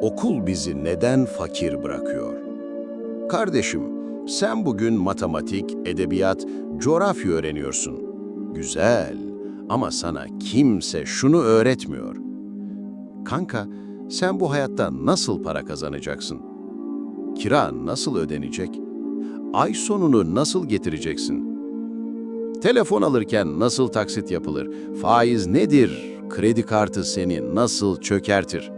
okul bizi neden fakir bırakıyor? Kardeşim, sen bugün matematik, edebiyat, coğrafya öğreniyorsun. Güzel ama sana kimse şunu öğretmiyor. Kanka, sen bu hayatta nasıl para kazanacaksın? Kira nasıl ödenecek? Ay sonunu nasıl getireceksin? Telefon alırken nasıl taksit yapılır? Faiz nedir? Kredi kartı seni nasıl çökertir?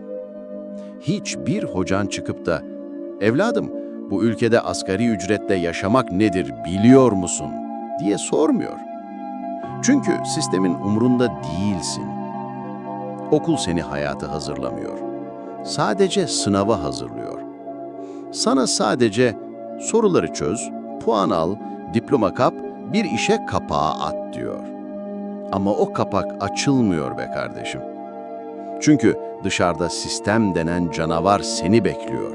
Hiçbir hocan çıkıp da, evladım bu ülkede asgari ücretle yaşamak nedir biliyor musun? diye sormuyor. Çünkü sistemin umrunda değilsin. Okul seni hayata hazırlamıyor. Sadece sınava hazırlıyor. Sana sadece soruları çöz, puan al, diploma kap, bir işe kapağı at diyor. Ama o kapak açılmıyor be kardeşim. Çünkü dışarıda sistem denen canavar seni bekliyor.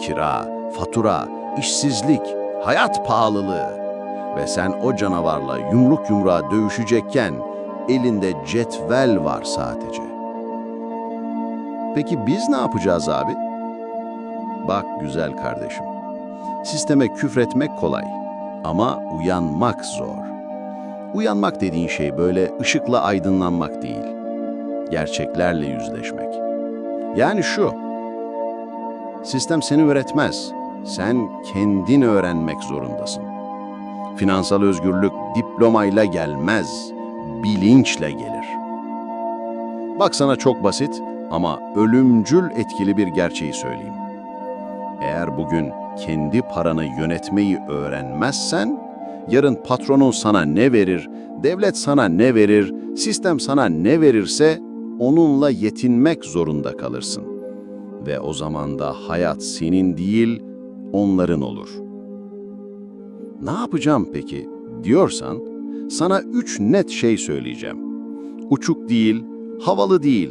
Kira, fatura, işsizlik, hayat pahalılığı ve sen o canavarla yumruk yumruğa dövüşecekken elinde cetvel var sadece. Peki biz ne yapacağız abi? Bak güzel kardeşim. Sisteme küfretmek kolay ama uyanmak zor. Uyanmak dediğin şey böyle ışıkla aydınlanmak değil. Gerçeklerle yüzleşmek. Yani şu. Sistem seni öğretmez. Sen kendin öğrenmek zorundasın. Finansal özgürlük diplomayla gelmez, bilinçle gelir. Bak sana çok basit ama ölümcül etkili bir gerçeği söyleyeyim. Eğer bugün kendi paranı yönetmeyi öğrenmezsen, yarın patronun sana ne verir, devlet sana ne verir, sistem sana ne verirse onunla yetinmek zorunda kalırsın. Ve o zaman da hayat senin değil, onların olur. Ne yapacağım peki diyorsan, sana üç net şey söyleyeceğim. Uçuk değil, havalı değil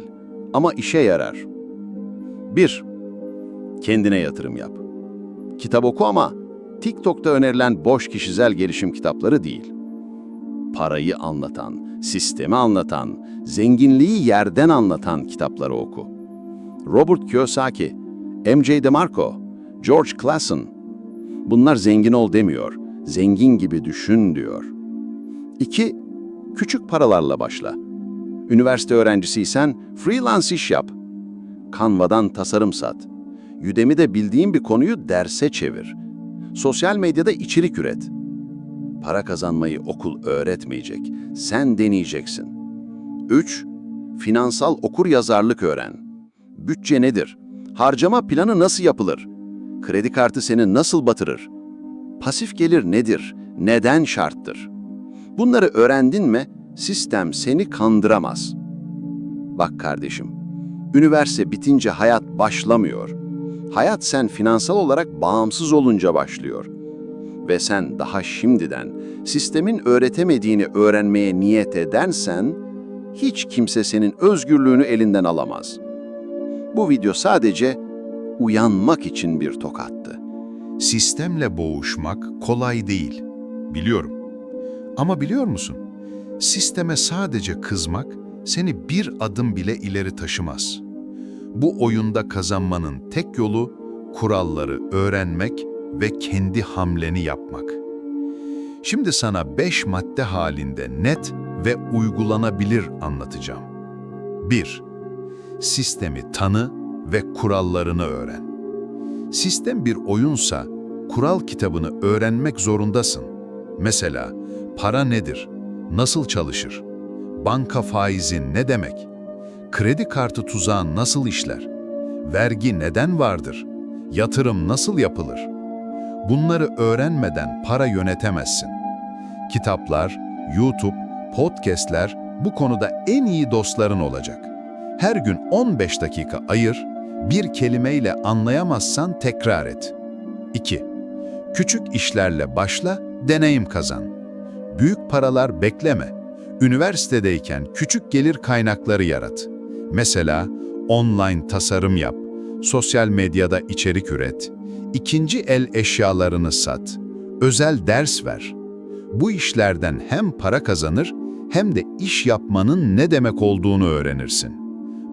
ama işe yarar. 1. Kendine yatırım yap. Kitap oku ama TikTok'ta önerilen boş kişisel gelişim kitapları değil. Parayı anlatan, sistemi anlatan, zenginliği yerden anlatan kitapları oku. Robert Kiyosaki, MJ DeMarco, George Clason. Bunlar zengin ol demiyor, zengin gibi düşün diyor. 2. Küçük paralarla başla. Üniversite öğrencisiysen freelance iş yap. Canva'dan tasarım sat. Udemy'de bildiğin bir konuyu derse çevir. Sosyal medyada içerik üret. Para kazanmayı okul öğretmeyecek. Sen deneyeceksin. 3. Finansal okur yazarlık öğren. Bütçe nedir? Harcama planı nasıl yapılır? Kredi kartı seni nasıl batırır? Pasif gelir nedir? Neden şarttır? Bunları öğrendin mi sistem seni kandıramaz. Bak kardeşim, üniversite bitince hayat başlamıyor. Hayat sen finansal olarak bağımsız olunca başlıyor. Ve sen daha şimdiden sistemin öğretemediğini öğrenmeye niyet edersen, hiç kimse senin özgürlüğünü elinden alamaz. Bu video sadece uyanmak için bir tokattı. Sistemle boğuşmak kolay değil. Biliyorum. Ama biliyor musun? Sisteme sadece kızmak seni bir adım bile ileri taşımaz. Bu oyunda kazanmanın tek yolu kuralları öğrenmek ve kendi hamleni yapmak. Şimdi sana beş madde halinde net ve uygulanabilir anlatacağım. 1. Sistemi tanı ve kurallarını öğren. Sistem bir oyunsa kural kitabını öğrenmek zorundasın. Mesela para nedir? Nasıl çalışır? Banka faizi ne demek? Kredi kartı tuzağı nasıl işler? Vergi neden vardır? Yatırım nasıl yapılır? Bunları öğrenmeden para yönetemezsin. Kitaplar, YouTube, podcastler bu konuda en iyi dostların olacak. Her gün 15 dakika ayır, bir kelimeyle anlayamazsan tekrar et. 2. Küçük işlerle başla, deneyim kazan. Büyük paralar bekleme. Üniversitedeyken küçük gelir kaynakları yarat. Mesela online tasarım yap, sosyal medyada içerik üret, ikinci el eşyalarını sat, özel ders ver. Bu işlerden hem para kazanır hem de iş yapmanın ne demek olduğunu öğrenirsin.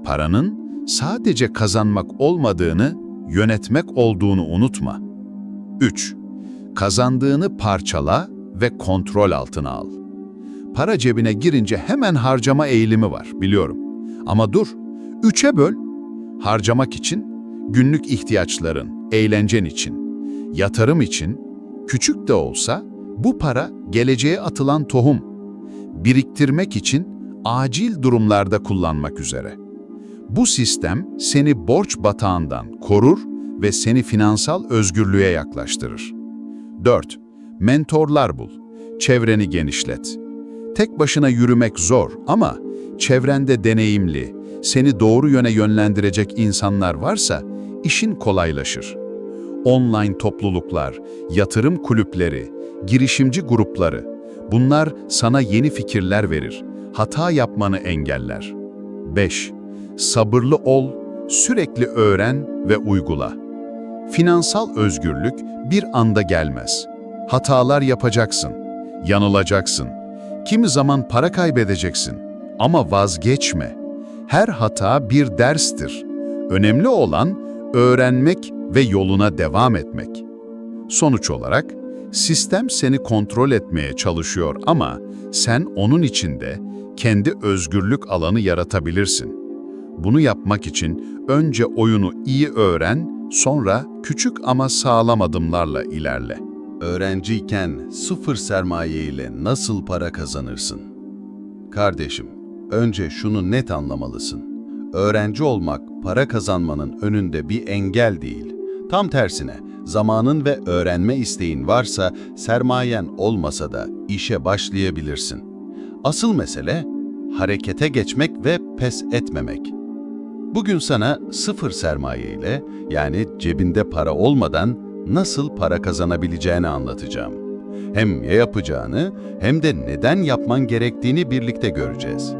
Paranın sadece kazanmak olmadığını, yönetmek olduğunu unutma. 3. Kazandığını parçala ve kontrol altına al. Para cebine girince hemen harcama eğilimi var, biliyorum. Ama dur, üçe böl. Harcamak için, günlük ihtiyaçların, eğlencen için, yatırım için, küçük de olsa bu para geleceğe atılan tohum. Biriktirmek için acil durumlarda kullanmak üzere. Bu sistem seni borç batağından korur ve seni finansal özgürlüğe yaklaştırır. 4. Mentorlar bul. Çevreni genişlet. Tek başına yürümek zor ama çevrende deneyimli, seni doğru yöne yönlendirecek insanlar varsa işin kolaylaşır. Online topluluklar, yatırım kulüpleri, girişimci grupları bunlar sana yeni fikirler verir, hata yapmanı engeller. 5. Sabırlı ol, sürekli öğren ve uygula. Finansal özgürlük bir anda gelmez. Hatalar yapacaksın, yanılacaksın. Kimi zaman para kaybedeceksin ama vazgeçme. Her hata bir derstir. Önemli olan öğrenmek ve yoluna devam etmek. Sonuç olarak sistem seni kontrol etmeye çalışıyor ama sen onun içinde kendi özgürlük alanı yaratabilirsin. Bunu yapmak için önce oyunu iyi öğren, sonra küçük ama sağlam adımlarla ilerle. Öğrenciyken sıfır sermaye ile nasıl para kazanırsın? Kardeşim, önce şunu net anlamalısın. Öğrenci olmak para kazanmanın önünde bir engel değil. Tam tersine, zamanın ve öğrenme isteğin varsa sermayen olmasa da işe başlayabilirsin. Asıl mesele harekete geçmek ve pes etmemek. Bugün sana sıfır sermaye ile yani cebinde para olmadan nasıl para kazanabileceğini anlatacağım. Hem ne yapacağını hem de neden yapman gerektiğini birlikte göreceğiz.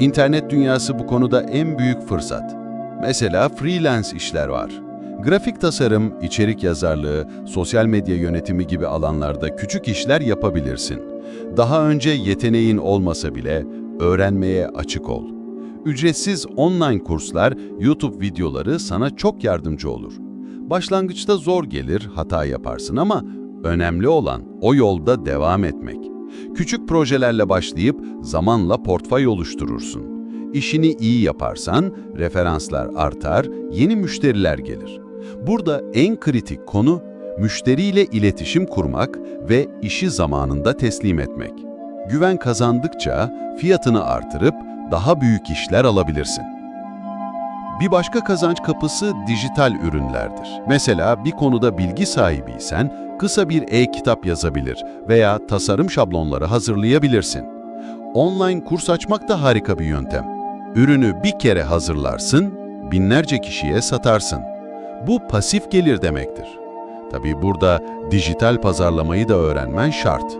İnternet dünyası bu konuda en büyük fırsat. Mesela freelance işler var. Grafik tasarım, içerik yazarlığı, sosyal medya yönetimi gibi alanlarda küçük işler yapabilirsin. Daha önce yeteneğin olmasa bile öğrenmeye açık ol. Ücretsiz online kurslar, YouTube videoları sana çok yardımcı olur. Başlangıçta zor gelir, hata yaparsın ama önemli olan o yolda devam etmek. Küçük projelerle başlayıp zamanla portföy oluşturursun. İşini iyi yaparsan referanslar artar, yeni müşteriler gelir. Burada en kritik konu müşteriyle iletişim kurmak ve işi zamanında teslim etmek. Güven kazandıkça fiyatını artırıp daha büyük işler alabilirsin. Bir başka kazanç kapısı dijital ürünlerdir. Mesela bir konuda bilgi sahibiysen kısa bir e-kitap yazabilir veya tasarım şablonları hazırlayabilirsin. Online kurs açmak da harika bir yöntem. Ürünü bir kere hazırlarsın, binlerce kişiye satarsın. Bu pasif gelir demektir. Tabii burada dijital pazarlamayı da öğrenmen şart.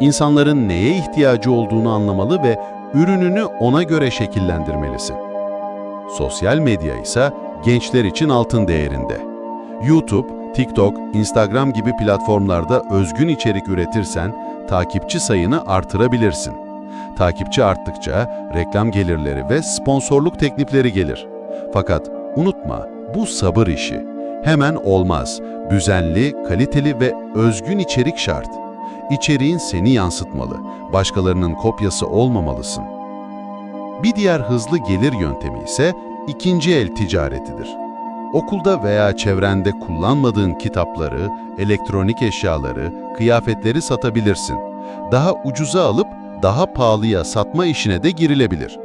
İnsanların neye ihtiyacı olduğunu anlamalı ve ürününü ona göre şekillendirmelisin. Sosyal medya ise gençler için altın değerinde. YouTube, TikTok, Instagram gibi platformlarda özgün içerik üretirsen takipçi sayını artırabilirsin. Takipçi arttıkça reklam gelirleri ve sponsorluk teklifleri gelir. Fakat unutma bu sabır işi. Hemen olmaz. Düzenli, kaliteli ve özgün içerik şart. İçeriğin seni yansıtmalı. Başkalarının kopyası olmamalısın. Bir diğer hızlı gelir yöntemi ise ikinci el ticaretidir. Okulda veya çevrende kullanmadığın kitapları, elektronik eşyaları, kıyafetleri satabilirsin. Daha ucuza alıp daha pahalıya satma işine de girilebilir.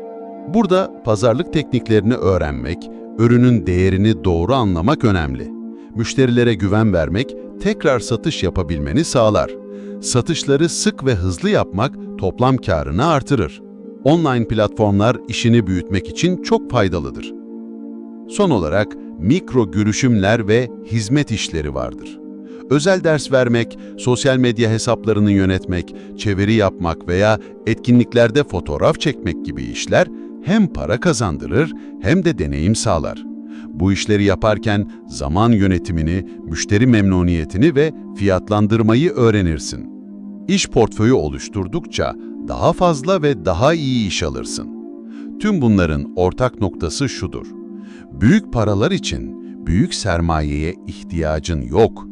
Burada pazarlık tekniklerini öğrenmek, ürünün değerini doğru anlamak önemli. Müşterilere güven vermek, tekrar satış yapabilmeni sağlar. Satışları sık ve hızlı yapmak toplam karını artırır. Online platformlar işini büyütmek için çok faydalıdır. Son olarak mikro girişimler ve hizmet işleri vardır. Özel ders vermek, sosyal medya hesaplarını yönetmek, çeviri yapmak veya etkinliklerde fotoğraf çekmek gibi işler hem para kazandırır hem de deneyim sağlar. Bu işleri yaparken zaman yönetimini, müşteri memnuniyetini ve fiyatlandırmayı öğrenirsin. İş portföyü oluşturdukça daha fazla ve daha iyi iş alırsın. Tüm bunların ortak noktası şudur. Büyük paralar için büyük sermayeye ihtiyacın yok.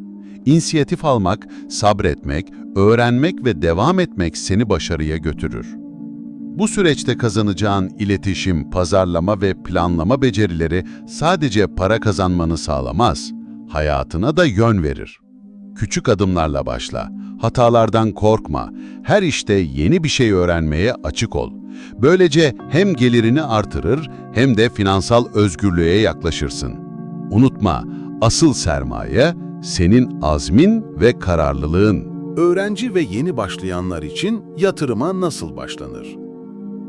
İnisiyatif almak, sabretmek, öğrenmek ve devam etmek seni başarıya götürür. Bu süreçte kazanacağın iletişim, pazarlama ve planlama becerileri sadece para kazanmanı sağlamaz, hayatına da yön verir. Küçük adımlarla başla. Hatalardan korkma. Her işte yeni bir şey öğrenmeye açık ol. Böylece hem gelirini artırır hem de finansal özgürlüğe yaklaşırsın. Unutma, asıl sermaye senin azmin ve kararlılığın. Öğrenci ve yeni başlayanlar için yatırıma nasıl başlanır?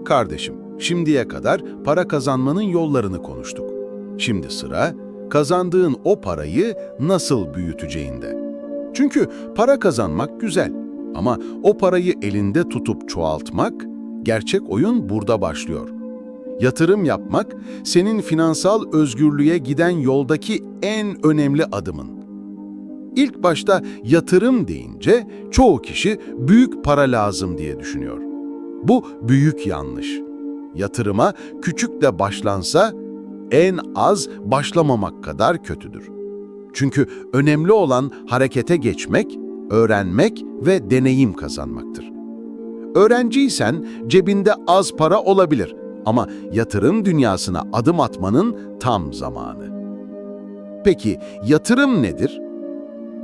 Kardeşim, şimdiye kadar para kazanmanın yollarını konuştuk. Şimdi sıra kazandığın o parayı nasıl büyüteceğinde. Çünkü para kazanmak güzel ama o parayı elinde tutup çoğaltmak, gerçek oyun burada başlıyor. Yatırım yapmak, senin finansal özgürlüğe giden yoldaki en önemli adımın. İlk başta yatırım deyince çoğu kişi büyük para lazım diye düşünüyor. Bu büyük yanlış. Yatırıma küçük de başlansa en az başlamamak kadar kötüdür. Çünkü önemli olan harekete geçmek, öğrenmek ve deneyim kazanmaktır. Öğrenciysen cebinde az para olabilir ama yatırım dünyasına adım atmanın tam zamanı. Peki yatırım nedir?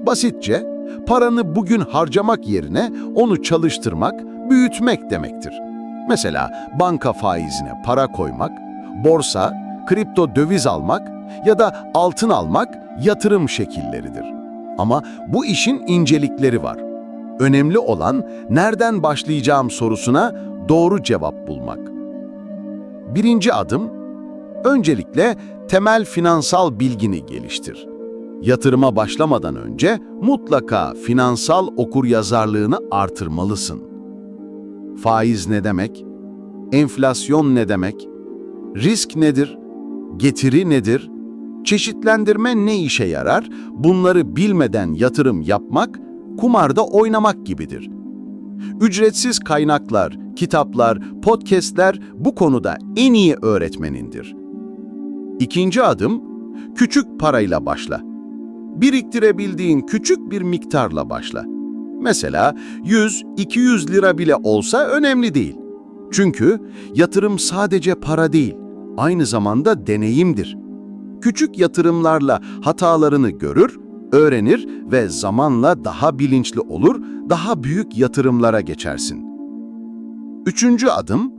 Basitçe paranı bugün harcamak yerine onu çalıştırmak, büyütmek demektir. Mesela banka faizine para koymak, borsa, kripto döviz almak ya da altın almak yatırım şekilleridir. Ama bu işin incelikleri var. Önemli olan nereden başlayacağım sorusuna doğru cevap bulmak. Birinci adım, öncelikle temel finansal bilgini geliştir. Yatırıma başlamadan önce mutlaka finansal okuryazarlığını artırmalısın. Faiz ne demek? Enflasyon ne demek? Risk nedir? Getiri nedir? Çeşitlendirme ne işe yarar? Bunları bilmeden yatırım yapmak, kumarda oynamak gibidir. Ücretsiz kaynaklar, kitaplar, podcastler bu konuda en iyi öğretmenindir. İkinci adım, küçük parayla başla. Biriktirebildiğin küçük bir miktarla başla. Mesela 100-200 lira bile olsa önemli değil. Çünkü yatırım sadece para değil, aynı zamanda deneyimdir. Küçük yatırımlarla hatalarını görür, öğrenir ve zamanla daha bilinçli olur, daha büyük yatırımlara geçersin. Üçüncü adım,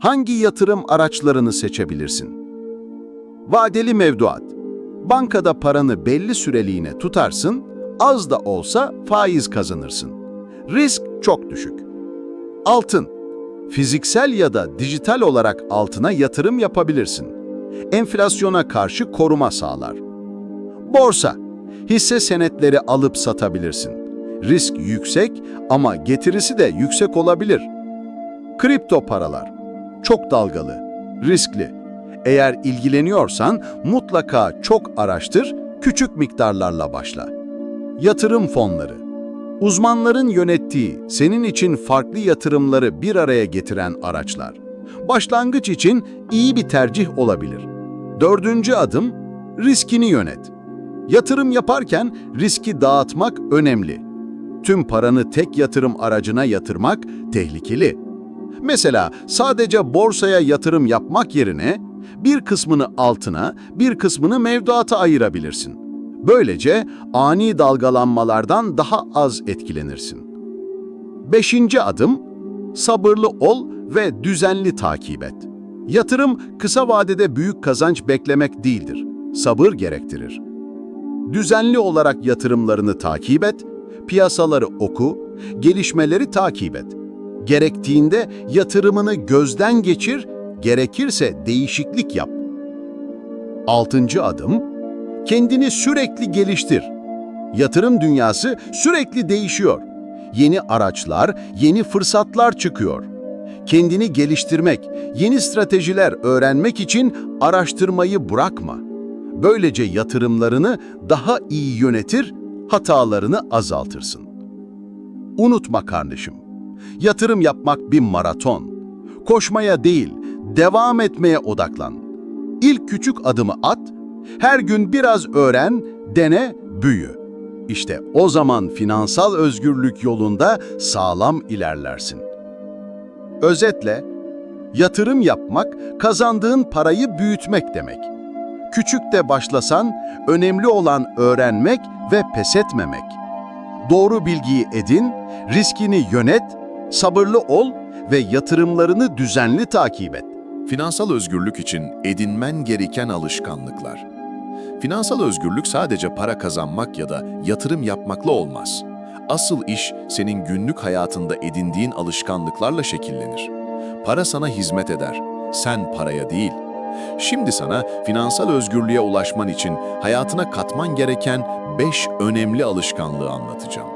hangi yatırım araçlarını seçebilirsin? Vadeli mevduat. Bankada paranı belli süreliğine tutarsın, az da olsa faiz kazanırsın. Risk çok düşük. Altın. Fiziksel ya da dijital olarak altına yatırım yapabilirsin. Enflasyona karşı koruma sağlar. Borsa. Hisse senetleri alıp satabilirsin. Risk yüksek ama getirisi de yüksek olabilir. Kripto paralar. Çok dalgalı, riskli. Eğer ilgileniyorsan mutlaka çok araştır, küçük miktarlarla başla. Yatırım fonları. Uzmanların yönettiği, senin için farklı yatırımları bir araya getiren araçlar. Başlangıç için iyi bir tercih olabilir. Dördüncü adım, riskini yönet. Yatırım yaparken riski dağıtmak önemli. Tüm paranı tek yatırım aracına yatırmak tehlikeli. Mesela sadece borsaya yatırım yapmak yerine bir kısmını altına, bir kısmını mevduata ayırabilirsin. Böylece ani dalgalanmalardan daha az etkilenirsin. Beşinci adım, sabırlı ol ve düzenli takip et. Yatırım kısa vadede büyük kazanç beklemek değildir. Sabır gerektirir. Düzenli olarak yatırımlarını takip et, piyasaları oku, gelişmeleri takip et. Gerektiğinde yatırımını gözden geçir, gerekirse değişiklik yap. Altıncı adım, kendini sürekli geliştir. Yatırım dünyası sürekli değişiyor. Yeni araçlar, yeni fırsatlar çıkıyor. Kendini geliştirmek, yeni stratejiler öğrenmek için araştırmayı bırakma. Böylece yatırımlarını daha iyi yönetir, hatalarını azaltırsın. Unutma kardeşim, yatırım yapmak bir maraton. Koşmaya değil, devam etmeye odaklan. İlk küçük adımı at, Her gün biraz öğren, dene, büyü. İşte o zaman finansal özgürlük yolunda sağlam ilerlersin. Özetle, yatırım yapmak kazandığın parayı büyütmek demek. Küçük de başlasan önemli olan öğrenmek ve pes etmemek. Doğru bilgiyi edin, riskini yönet, sabırlı ol ve yatırımlarını düzenli takip et. Finansal özgürlük için edinmen gereken alışkanlıklar. Finansal özgürlük sadece para kazanmak ya da yatırım yapmakla olmaz. Asıl iş senin günlük hayatında edindiğin alışkanlıklarla şekillenir. Para sana hizmet eder, sen paraya değil. Şimdi sana finansal özgürlüğe ulaşman için hayatına katman gereken 5 önemli alışkanlığı anlatacağım.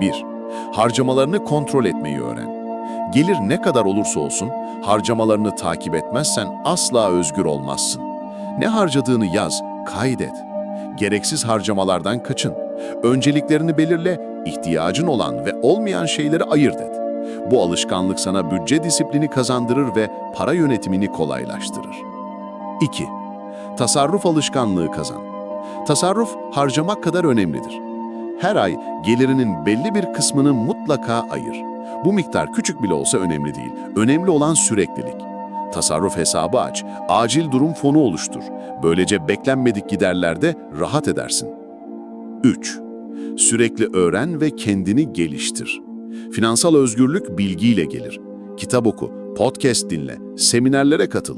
1. Harcamalarını kontrol etmeyi öğren. Gelir ne kadar olursa olsun, harcamalarını takip etmezsen asla özgür olmazsın. Ne harcadığını yaz, kaydet. Gereksiz harcamalardan kaçın. Önceliklerini belirle, ihtiyacın olan ve olmayan şeyleri ayırt et. Bu alışkanlık sana bütçe disiplini kazandırır ve para yönetimini kolaylaştırır. 2. Tasarruf alışkanlığı kazan. Tasarruf harcamak kadar önemlidir. Her ay gelirinin belli bir kısmını mutlaka ayır. Bu miktar küçük bile olsa önemli değil. Önemli olan süreklilik. Tasarruf hesabı aç, acil durum fonu oluştur. Böylece beklenmedik giderlerde rahat edersin. 3. Sürekli öğren ve kendini geliştir. Finansal özgürlük bilgiyle gelir. Kitap oku, podcast dinle, seminerlere katıl.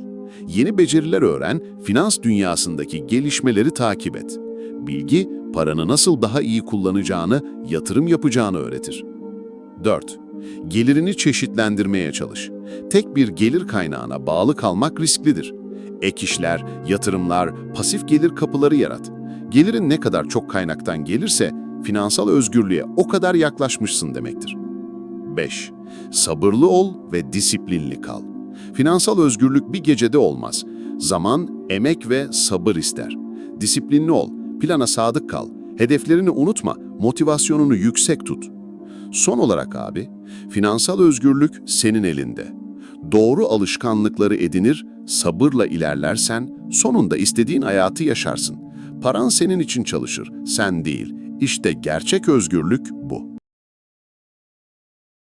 Yeni beceriler öğren, finans dünyasındaki gelişmeleri takip et. Bilgi, paranı nasıl daha iyi kullanacağını, yatırım yapacağını öğretir. 4. Gelirini çeşitlendirmeye çalış. Tek bir gelir kaynağına bağlı kalmak risklidir. Ek işler, yatırımlar, pasif gelir kapıları yarat. Gelirin ne kadar çok kaynaktan gelirse, finansal özgürlüğe o kadar yaklaşmışsın demektir. 5. Sabırlı ol ve disiplinli kal. Finansal özgürlük bir gecede olmaz. Zaman, emek ve sabır ister. Disiplinli ol, plana sadık kal, hedeflerini unutma, motivasyonunu yüksek tut. Son olarak abi, finansal özgürlük senin elinde. Doğru alışkanlıkları edinir, sabırla ilerlersen sonunda istediğin hayatı yaşarsın. Paran senin için çalışır, sen değil. İşte gerçek özgürlük bu.